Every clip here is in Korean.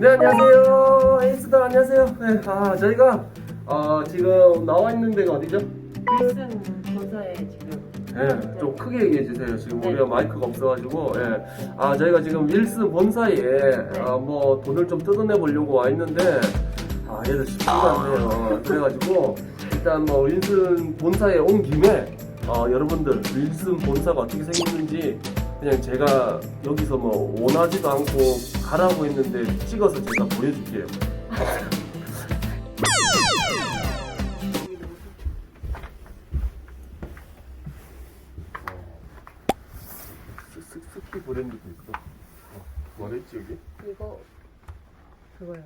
네 안녕하세요 에이스들 안녕하세요 네, 아 저희가 어, 지금 나와 있는 데가 어디죠? 윌슨 본사에 지금 네, 좀 크게 얘기해 주세요. 지금 네. 우리가 마이크가 없어가지고, 예. 아 저희가 지금 윌슨 본사에 네. 아, 뭐 돈을 좀 뜯어내 보려고 와 있는데, 아 얘들 쉽지가 않네요. 그래가지고 일단 뭐 윌슨 본사에 온 김에 어, 여러분들 윌슨 본사가 어떻게 생겼는지 그냥 제가 여기서 뭐 원하지도 않고 가라고 했는데 찍어서 제가 보여줄게요. 스- 스키 브랜드도 있고. 어, 뭐랬지 여기? 이거 그거요.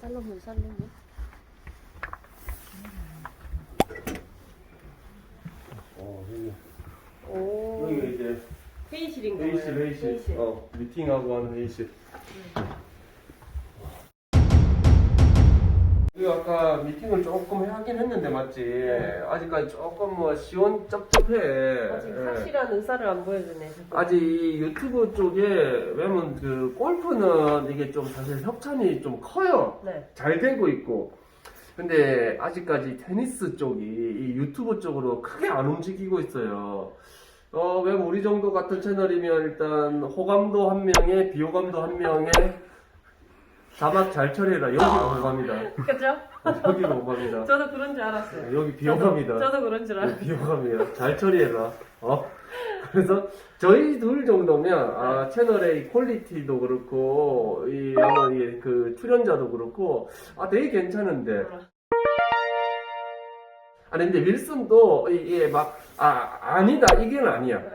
살로몬 살로몬. 어 여기 오. 여기가 이제 회의실인 거예요. 회의실 회의실. 어 미팅하고 하는 회의실. 우리 아까 미팅을 조금 하긴 했는데 맞지? 네. 아직까지 조금 뭐 시원쩝쩝해. 아직 예. 확실한 의사를 안 보여주네. 자꾸. 아직 이 유튜브 쪽에 왜냐면 그 골프는 이게 좀 사실 협찬이 좀 커요. 네. 잘 되고 있고. 근데 아직까지 테니스 쪽이 이 유튜브 쪽으로 크게 안 움직이고 있어요. 어, 왜 우리 정도 같은 채널이면 일단 호감도 한 명에 비호감도 한 명에 자막 잘 처리해라. 여기가 호감이다. 그죠? 여기가 호감이다. 저도 그런 줄 알았어요. 여기 비호감이다. 저도, 그런 줄 알았어요. 네, 비호감이야. 잘 처리해라. 어? 그래서 저희 둘 정도면 아, 채널의 이 퀄리티도 그렇고 이 아마 이그 출연자도 그렇고 아 되게 괜찮은데. 아니 근데 윌슨도 이게 막 아 아니다 이게는 아니야. 네.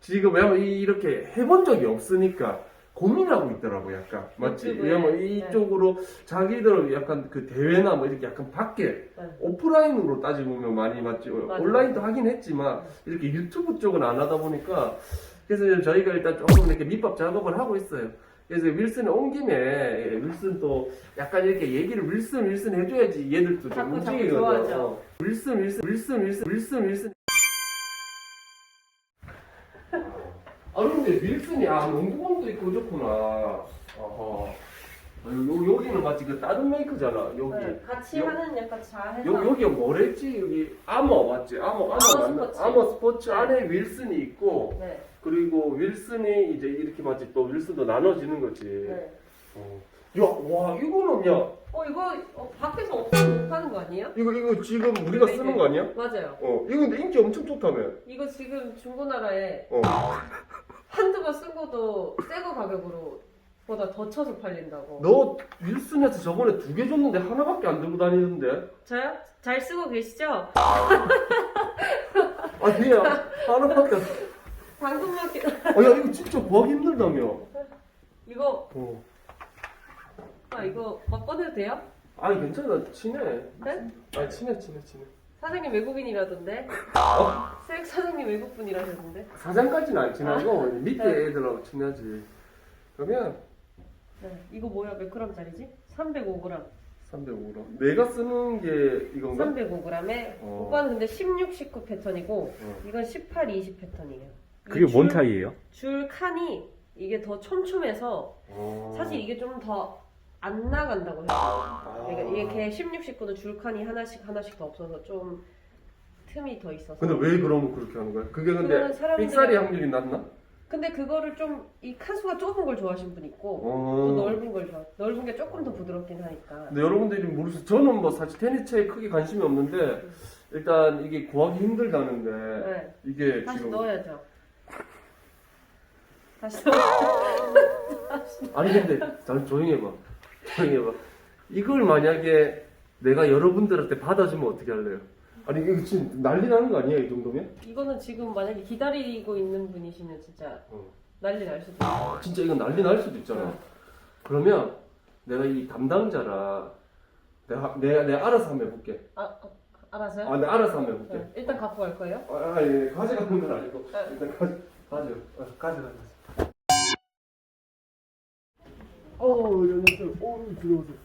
지금 왜냐면 이- 이렇게 해본 적이 없으니까 고민하고 있더라고 약간 맞지? 유튜브에, 왜냐면 네. 이쪽으로 자기들 약간 그 대회나 뭐 이렇게 약간 밖에 네. 오프라인으로 따지보면 많이 맞지 맞아요. 온라인도 하긴 했지만 이렇게 유튜브 쪽은 안 하다 보니까 그래서 지금 저희가 일단 조금 이렇게 밑밥 작업을 하고 있어요. 그래서 윌슨에 온 김에 예, 윌슨 또 약간 이렇게 얘기를 윌슨 윌슨 해줘야지 얘들도 좀 자꾸, 자꾸 움직이거든. 좋아하죠. 어. 윌슨 윌슨 윌슨 윌슨 윌슨 윌슨. 아 근데 윌슨이 아 농구공도 있고 좋구나. 어허. 아, 요, 여기는 마치 그 다른 메이크잖아 여기. 네. 같이 여- 하는 약간 자해서. 여, 여기 뭐랬지? 여기 아머 맞지? 아머 아머 아머 맞나? 스포츠. 아머 스포츠 네. 안에 윌슨이 있고 네. 그리고 윌슨이 이제 이렇게 마치 또 윌슨도 나눠지는 거지. 네. 어. 야, 와 이거는 야 어 이거 어, 밖에서 없으면 못 파는 거 아니에요? 이거 이거 지금 우리가 쓰는 거 아니야? 맞아요. 어 이거 근데 인기 엄청 좋다며. 이거 지금 중고나라에 어. 한두 번 쓰고도 새거 가격으로 보다 더 쳐서 팔린다고. 너 윌슨에서 저번에 두 개 줬는데 하나밖에 안 들고 다니는데? 저요? 잘 쓰고 계시죠? 아니야 하나밖에. 안... 당근마켓 아야 이거 진짜 구하기 힘들다며. 이거 어. 아 이거 막 꺼내도 돼요? 아니 괜찮아 친해. 네? 아 친해 친해 친해. 사장님 외국인이라던데. 어? 수익 사장님 외국분이라던데. 사장까지는 안 친하고 밑에 네. 애들하고 친하지. 그러면 네. 이거 뭐야? 몇 g짜리지? 305g. 305g. 내가 쓰는 게 이건가? 305g에 어. 오빠는 근데 16, 19 패턴이고 어. 이건 18, 20 패턴이에요. 그게 이뭔 줄- 차이예요? 줄 칸이 이게 더 촘촘해서 어. 사실 이게 좀 더 안 나간다고 해요. 아. 그러니까 이게 걔 16, 19도 줄칸이 하나씩 하나씩 더 없어서 좀 틈이 더 있어서. 근데 왜 그러면 그렇게 하는 거야? 그게 근데 그거는 사람들이- 삑사리 확률이 낮나? 근데 그거를 좀 이 칸수가 좁은 걸 좋아하시는 분 있고 또 어. 넓은 걸 좋아. 넓은 게 조금 더 부드럽긴 하니까. 근데 여러분들이 모르세요. 저는 뭐 사실 테니스에 크게 관심이 없는데 일단 이게 구하기 힘들다는데 네. 이게 다시 지금 넣어야죠. 다시. 아니 근데 잠 조용히 해봐. 조용히 해봐. 이걸 만약에 내가 여러분들한테 받아주면 어떻게 할래요? 아니 이거 지금 난리 나는 거 아니야 이 정도면? 이거는 지금 만약에 기다리고 있는 분이시면 진짜 어. 난리 날 수도 있어요. 진짜 이건 난리 날 수도 있잖아. 네. 그러면 내가 이 담당자라 내가 내가, 내가 알아서 한번 해볼게. 아, 아, 알아서요? 아, 내가 알아서 한번 해볼게. 네. 일단 갖고 갈 거예요? 아, 아, 예, 가져가는 건 아니고 네. 일단 가져 가져 어, 가져 가. 어, 안녕하세요. 어, 들어오세요.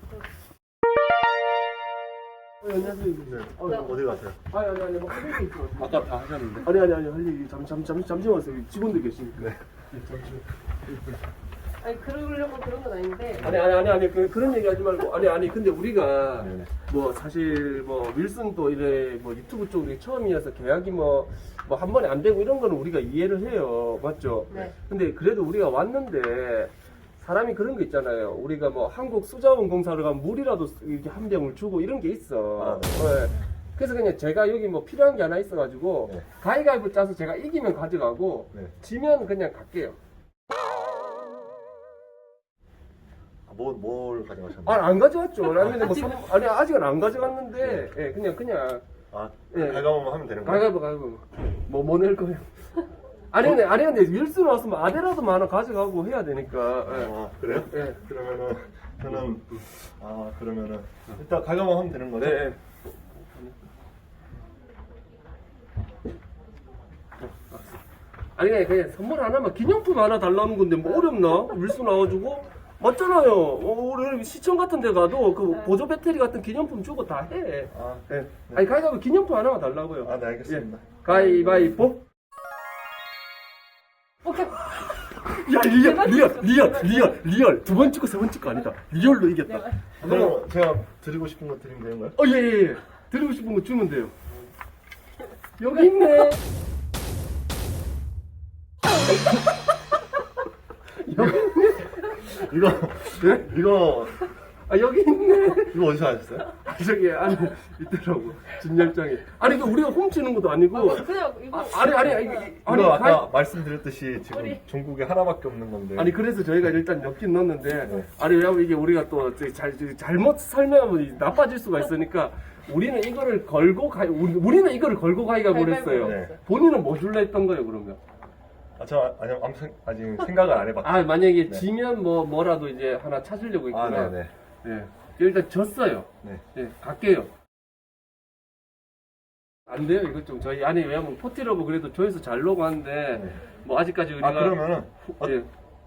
어, 안녕하세요. 네. 어, 네. 어디 가세요? 아니 아니 아니 뭐 할일이 있어. 아까 다 하셨는데. 아니 아니 아니 할 일이 잠잠 잠 잠시만 왔어요. 직원들 계시니까. 네. 잠시만. 아니 그러려고 그런 건 아닌데. 아니 아니 아니 아니 그, 그런 얘기 하지 말고 아니 아니 근데 우리가 네네. 뭐 사실 뭐 윌슨도 이래 뭐 유튜브 쪽 우리 처음이어서 계약이 뭐 뭐 한 번에 안 되고 이런 거는 우리가 이해를 해요 맞죠? 네. 근데 그래도 우리가 왔는데 사람이 그런 거 있잖아요. 우리가 뭐 한국 수자원 공사를 가면 물이라도 이렇게 한 병을 주고 이런 게 있어. 아, 네. 네. 그래서 그냥 제가 여기 뭐 필요한 게 하나 있어가지고 네. 가위가위보 짜서 제가 이기면 가져가고 네. 지면 그냥 갈게요. 아, 뭐, 뭘 가져가셨나요? 아 안 가져왔죠. 아니 뭐 선- 아니 아직은 안 가져갔는데 예, 그냥 그냥 아, 예. 가위바위보 하면 되는 거예요? 가위가위보 가위가위보 뭐뭐 낼 거예요. 아니 근데 아니 근데 윌슨 왔으면 아대라도 하나 가져가고 해야 되니까. 예. 아, 그래요? 예. 그러면은, 저는, 아, 그러면은, 일단 가위바위보 하면 되는 거죠? 네. 네. 아니 그냥, 그냥 선물 하나만 기념품 하나 달라는 건데 뭐 어렵나? 윌슨 나와주고 맞잖아요. 어, 우리 시청 같은 데 가도 그 네. 보조 배터리 같은 기념품 주고 다 해. 아, 네. 아니 가위바위보 기념품 하나만 달라고요. 아, 네, 알겠습니다. 예. 가위바위보. 야 리얼 리얼 리얼 리얼 리얼 두 번 찍고 세 번 찍고 아니다. 리얼로 이겼다. 내가 그럼 제가 드리고 싶은 거 드리면 되는 거예요? 어, 예, 예, 예. 드리고 싶은 거 주면 돼요. 여기 있네. 여기 있네. 이거, 네? 이거, 아, 여기 있네. 이거 어디서 하셨어요? 아, 저기 안에 있더라고. 진열장에. 아니, 이거 우리가 훔치는 것도 아니고. 아, 그냥 이거 아, 아니, 아니, 아니, 이거- 아니, 이거 아까 가위- 말씀드렸듯이 지금 우리- 전국에 하나밖에 없는 건데. 아니, 그래서 저희가 일단 엮긴 넣었는데. 네. 아니, 왜냐면 이게 우리가 또 저기 잘, 저기 잘못 설명하면 나빠질 수가 있으니까. 우리는 이거를 걸고 가, 우리- 우리는 이거를 걸고 가기가 가위바위보 그랬어요. 네. 본인은 뭐 줄라 했던 거예요, 그러면? 아, 저, 아니, 아무튼, 아직 생각을 안 해봤어요. 아 만약에 네. 지면 뭐 뭐라도 이제 하나 찾으려고 아, 있구나. 네네. 예. 일단 졌어요. 네. 예, 갈게요. 안 돼요, 이것 좀 저희 아니 왜냐면 포티러브 그래도 조회수 잘 나고 하는데 네. 뭐 아직까지 우리가 아, 그러면은, 어, 예.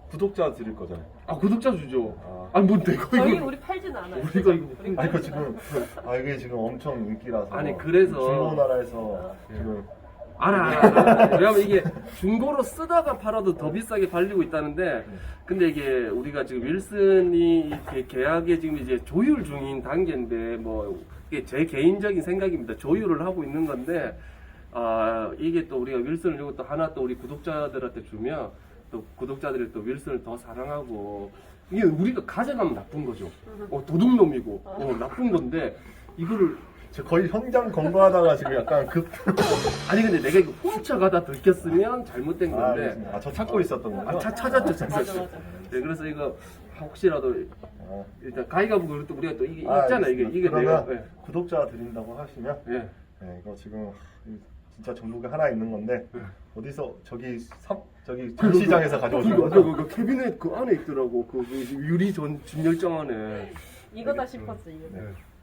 구독자 드릴 거잖아요. 아 구독자 주죠. 아. 아니 뭐 내가 저희 이거 우리 팔진 않아요. 우리가 이거 우리 아니, 그 지금, 아, 이게 지금 엄청 인기라서. 아니, 그래서- 중고나라에서 지금. 알아, 알아. 왜냐면 이게 중고로 쓰다가 팔아도 더 비싸게 팔리고 있다는데 근데 이게 우리가 지금 윌슨이 이렇게 계약에 지금 이제 조율 중인 단계인데 뭐 이게 제 개인적인 생각입니다. 조율을 하고 있는 건데 아 이게 또 우리가 윌슨을 또 하나 또 우리 구독자들한테 주면 또 구독자들이 또 윌슨을 더 사랑하고 이게 우리가 가져가면 나쁜 거죠. 어, 도둑놈이고 어, 나쁜 건데 이거를 저 거의 현장 검거하다가 지금 약간 급. 아니 근데 내가 이거 훔쳐가다 들켰으면 잘못된 아, 건데 알겠습니다. 아, 저 찾고 있었던 거죠? 아, 차, 찾았죠 맞아 찾았죠 맞아. 네, 그래서 이거 혹시라도 아, 일단 가위가부 그리고 또 우리가 또 이게 아, 있잖아 이게 알겠습니다. 이게 그러면 내가 구독자 드린다고 하시면 예, 예. 네, 이거 지금 진짜 전국에 하나 있는 건데 네. 어디서 저기 삼 저기 전 시장에서 가져오신 그거, 거죠? 그거, 그 캐비넷 그 안에 있더라고 그, 그 유리 전 진열장 안에 이거다 싶었어 이거. 네.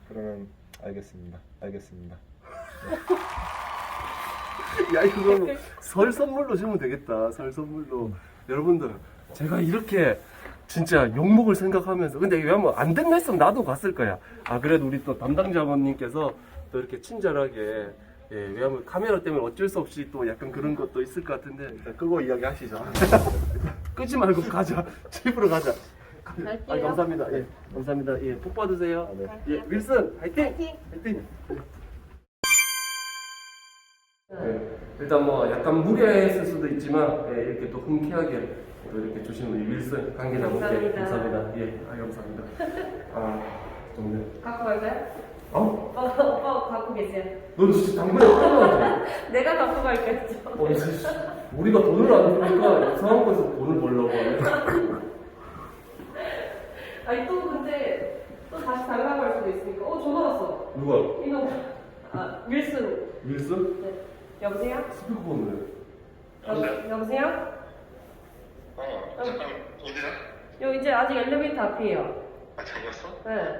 그러면 알겠습니다. 알겠습니다. 야 이거 설 선물로 주면 되겠다 설 선물로 여러분들 제가 이렇게 진짜 욕먹을 생각하면서 근데 왜냐면 안 된다 했으면 나도 갔을 거야 아 그래도 우리 또 담당자분님께서 또 이렇게 친절하게 예, 왜냐면 카메라 때문에 어쩔 수 없이 또 약간 그런 것도 있을 것 같은데 일단 끄고 이야기 하시죠. 끄지 말고 가자 집으로 가자 갈게요. 아, 감사합니다 예 감사합니다 예 복 받으세요 아, 네. 예 윌슨 화이팅 파이팅. 화이팅 네, 일단 뭐 약간 무례했을 수도 있지만 예, 이렇게 또 흔쾌하게 또 이렇게 주신 우리 윌슨 관계자분께 감사합니다. 감사합니다. 예, 아 감사합니다. 아 좋네. 갖고 갈까요? 어? 어, 오빠 갖고 계세요. 너 진짜 당근에 끊어야지. 내가 갖고 갈게요. 어, 진짜 우리가 돈을 안 주니까 이상한 곳에서 돈을 벌려고 하네. 아니 또 근데 또 다시 달라고 할 수도 있으니까. 어 전화 왔어. 누가? 이거 아 윌슨. 윌슨? 네. 여보세요? 스피커폰을. 여, 여보세요? 어, 잠깐 어디야? 여 이제 아직 엘리베이터 앞이에요. 아, 잡았어? 네.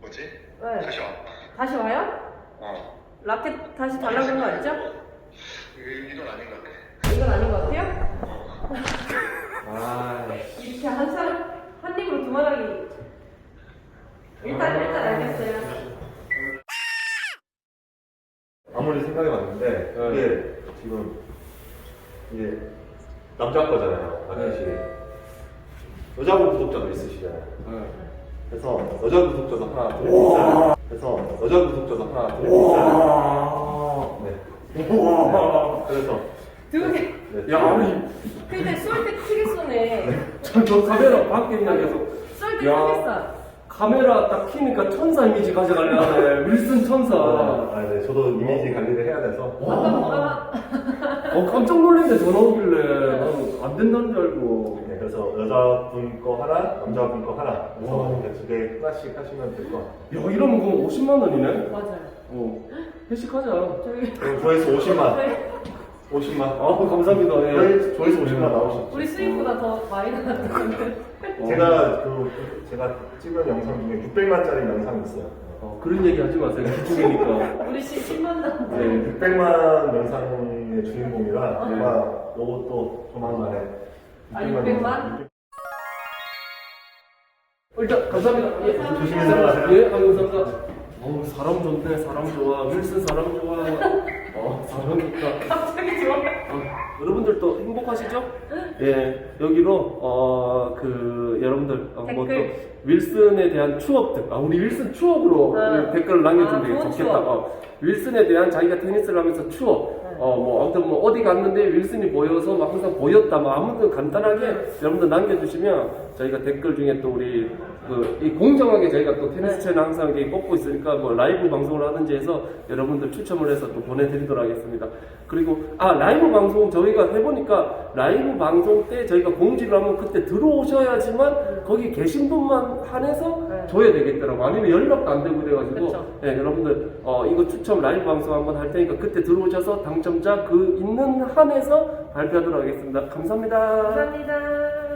뭐지? 네. 다시 와. 다시 와요? 어. 라켓 다시 달라고 그런 거 아니죠? 이- 이건 아닌 것 같아. 이건 아닌 것 같아요? 아, 이렇게 한 사람 한 입으로 두 마리. 일단 일단 알겠어요. 아무리 생각해봤는데 네. 이게 지금 이게 남자 거잖아요. 라켓이. 여자분 구독자도 있으시잖아요. 네. 그래서 여자 구독자도 하나 드립니다. 그래서 여자 구독자도 하나 드립니다. 네. 와. 그래서 두 개. 네. 야, 아니, 근데 쏠때 크게 쏘네. 저, 저 카메라 밖에 있냐, 계속. 쏠때 야. 크게 쏴. 카메라 딱 키니까 천사 이미지 가져가려네. 윌슨 천사. 아, 네. 저도 이미지 관리를 해야 돼서. 뭐가 어, 깜짝 놀랐네, 전화 오길래. 나는 안 된다는 줄 알고. 네, 그래서 여자분 거 하나, 남자분 거 하나. 와. 그래서 이렇게 두개 하나씩 하시면 될 것 같아요. 야, 이러면 그럼 50만 원이네? 맞아요. 어. 회식하자. 저희 그럼 조회수 50만. 저희 50만. 아, 감사합니다. 예. 조회수, 조회수 50만 나오셨죠? 우리 수익보다 더 많이 나왔는데. 어. 제가 그 제가 찍은 영상 중에 600만짜리 영상이 있어요. 어, 그런 얘기 하지 마세요. 기중이니까. 우리 시 10만 나왔는데. 네, 600만 영상의 주인공이라 아. 아마 요것도 조만간에 아, 600만? 어, 일단, 감사합니다. 예, 조심히 들어가세요. 예, 감사합니다. 어우, 사람 좋네, 사람 좋아. 윌슨 사람 좋아. 어, 사람 좋다. 갑자기 좋아. 어, 여러분들도 행복하시죠? 예, 여기로 어 그 여러분들 어, 뭐또 댓글. 윌슨에 대한 추억들, 아 우리 윌슨 추억으로 아. 우리 댓글을 남겨주면 아, 되게 좋은 좋겠다. 추억. 어, 윌슨에 대한 자기가 테니스를 하면서 추억. 네. 어뭐 아무튼 뭐 어디 갔는데 윌슨이 보여서 막 항상 보였다. 뭐 아무튼 간단하게 여러분들 남겨주시면 저희가 댓글 중에 또 우리 그이 공정하게 저희가 또 테니스 네. 채널 항상 이렇게 뽑고 있으니까 뭐 라이브 방송을 하든지 해서 여러분들 추첨을 해서 또 보내드리도록 하겠습니다. 그리고 아 라이브 방송 저희가 해보니까 라이브 방송 때 저희가 공지를 하면 그때 들어오셔야지만 거기 계신 분만 한해서 네. 줘야 되겠더라고. 아니면 연락도 안 되고 그래가지고 그쵸. 예, 여러분들 어 이거 추첨 라이브 방송 한번 할 테니까 그때 들어오셔서 당첨자 그 있는 한해서 발표하도록 하겠습니다. 감사합니다. 감사합니다.